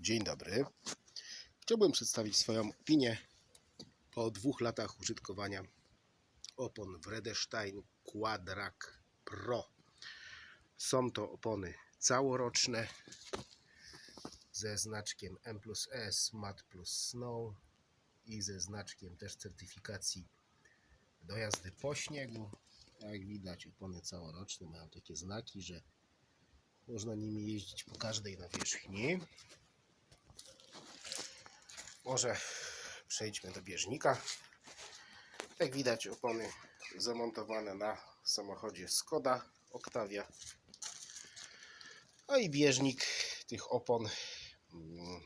Dzień dobry. Chciałbym przedstawić swoją opinię po dwóch latach użytkowania opon Wredestein Quadrak Pro. Są to opony całoroczne ze znaczkiem M plus S, Mat plus Snow i ze znaczkiem też certyfikacji do jazdy po śniegu. Jak widać opony całoroczne mają takie znaki, że można nimi jeździć po każdej nawierzchni. Może przejdźmy do bieżnika. Jak widać opony zamontowane na samochodzie Skoda Octavia. A i bieżnik tych opon mm,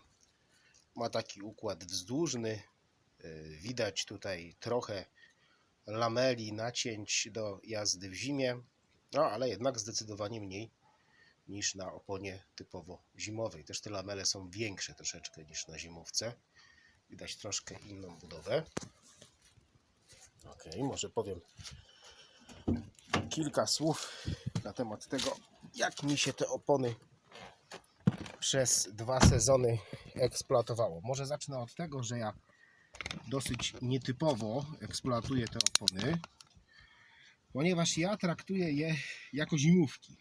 ma taki układ wzdłużny. Yy, Widać tutaj trochę lameli, nacięć do jazdy w zimie, no ale jednak zdecydowanie mniej niż na oponie typowo zimowej. Też te lamele są większe troszeczkę niż na zimówce. Widać troszkę inną budowę. Ok, może powiem kilka słów na temat tego, jak mi się te opony przez dwa sezony eksploatowało. Może zacznę od tego, że ja dosyć nietypowo eksploatuję te opony, ponieważ ja traktuję je jako zimówki,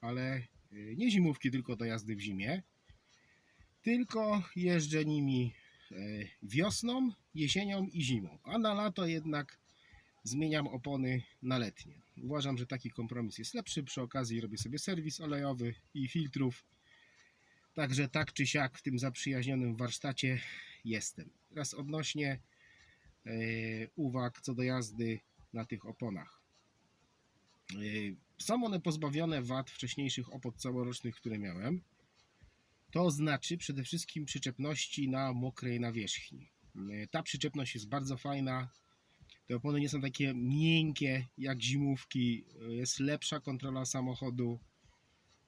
ale y, nie zimówki tylko do jazdy w zimie, tylko jeżdżę nimi wiosną, jesienią i zimą, a na lato jednak zmieniam opony na letnie. Uważam, że taki kompromis jest lepszy. Przy okazji robię sobie serwis olejowy i filtrów. Także tak czy siak w tym zaprzyjaźnionym warsztacie jestem. Teraz odnośnie e, uwag co do jazdy na tych oponach. E, Są one pozbawione wad wcześniejszych opon całorocznych, które miałem. To znaczy przede wszystkim przyczepności na mokrej nawierzchni. E, Ta przyczepność jest bardzo fajna. Te opony nie są takie miękkie jak zimówki. E, Jest lepsza kontrola samochodu.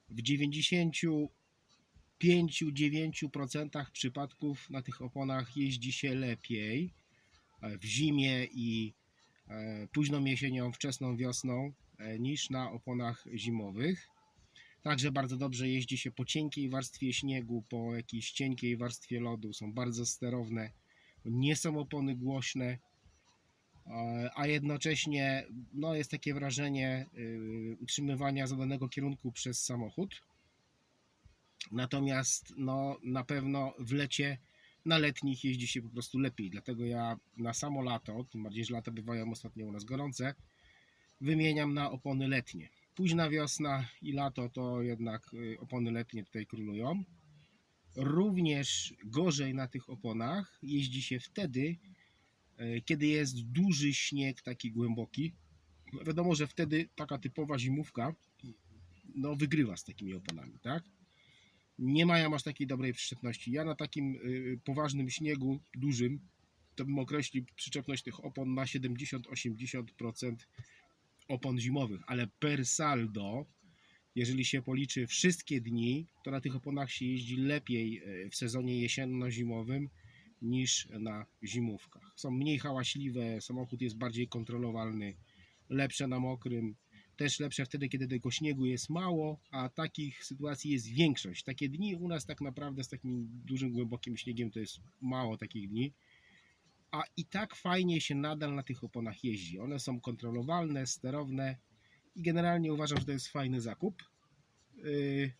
W 95-9% przypadków na tych oponach jeździ się lepiej. e, W zimie i późną jesienią, wczesną wiosną niż na oponach zimowych. Także bardzo dobrze jeździ się po cienkiej warstwie śniegu, po jakiejś cienkiej warstwie lodu. Są bardzo sterowne. Nie są opony głośne, e, a jednocześnie no, jest takie wrażenie y, utrzymywania zadanego kierunku przez samochód. Natomiast no, na pewno w lecie na letnich jeździ się po prostu lepiej. Dlatego ja na samo lato, tym bardziej, że lata bywają ostatnio u nas gorące, wymieniam na opony letnie. Późna wiosna i lato to jednak y, opony letnie tutaj królują. Również gorzej na tych oponach jeździ się wtedy, y, kiedy jest duży śnieg, taki głęboki. Wiadomo, że wtedy taka typowa zimówka no, wygrywa z takimi oponami, tak? Nie mają aż takiej dobrej przyczepności. Ja na takim y, poważnym śniegu, dużym, to bym określił przyczepność tych opon na 70-80% opon zimowych, ale per saldo, jeżeli się policzy wszystkie dni, to na tych oponach się jeździ lepiej e, w sezonie jesienno-zimowym niż na zimówkach. Są mniej hałaśliwe, samochód jest bardziej kontrolowalny, lepsze na mokrym, też lepsze wtedy, kiedy tego śniegu jest mało, a takich sytuacji jest większość. Takie dni u nas tak naprawdę z takim dużym, głębokim śniegiem to jest mało takich dni a i tak fajnie się nadal na tych oponach jeździ. One są kontrolowalne, sterowne i generalnie uważam, że to jest fajny zakup. Yy,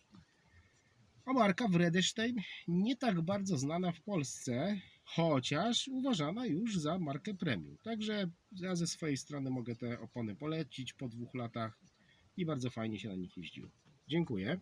A marka Wredestein nie tak bardzo znana w Polsce, chociaż uważana już za markę premium. Także ja ze swojej strony mogę te opony polecić po dwóch latach i bardzo fajnie się na nich jeździło. Dziękuję.